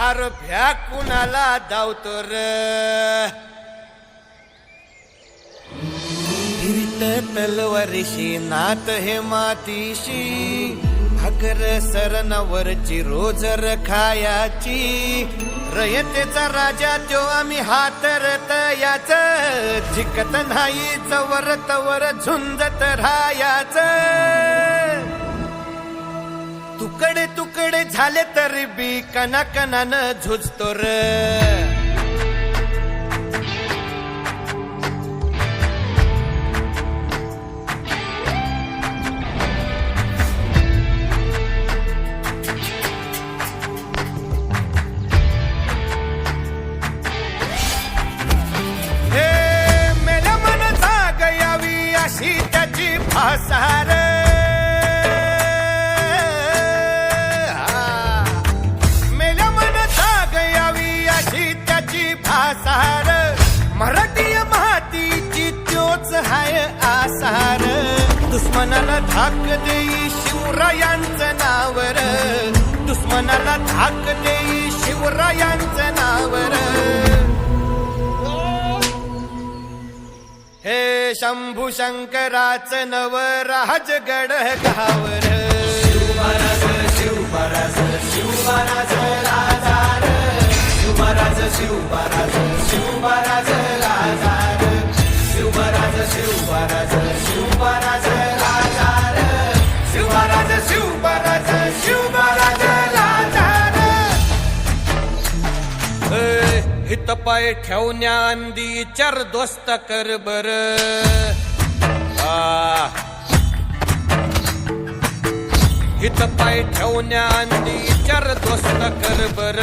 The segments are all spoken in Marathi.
अर भ्या कुणाला धावतो र? फिरत तलवारीशी नात हे मातीशी. अगर सरनवरची रोजर खायाची रयतेचा राजा तो आम्ही हातरत याच. जिकत नाही जवर तवर झुंजत राहायचं. झाले तरी बी कना कनानं झुजतो र. दुश्मनाला धाक देई शिवरायांचं नावर. दुश्मनाला धाक देई शिवरायांचं नावर. हे शंभू शंकराच नव राजगड गावर पाय ठेवण्या अंदी चर दोस्त कर बर. हित पाय ठेवण्या अंदी चर दोस्त कर बर.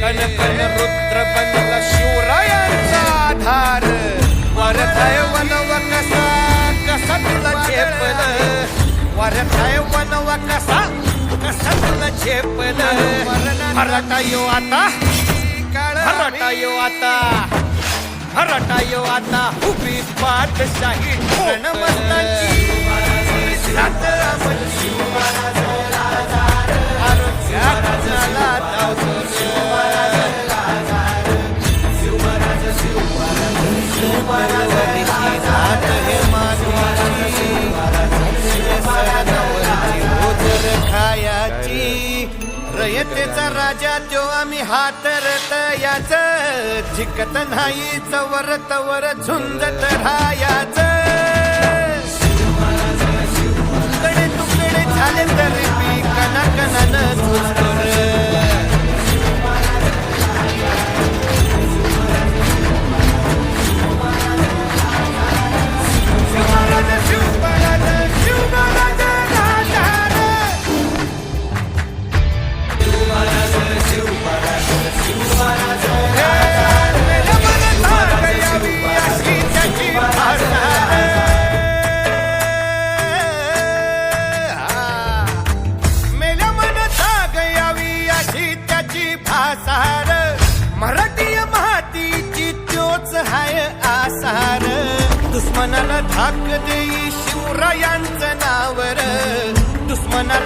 कण कण रुद्र बनला शिवरायांचा आधार. वर वनव कसा कसा तुला झेपल. वर वनव कसा कसा तुला झेपल मराठा यो आता. मराठा यो आता मराठा यो आता उभी पाठशाही रणमस्तांची राजा जो आम्ही हातरत याच झिकत नाही चवर तवर झुंजत राहायाच. त्योच हाय आसार. दुश्मनाला धाक देई शिवरायांचं नावर. दुश्मनाला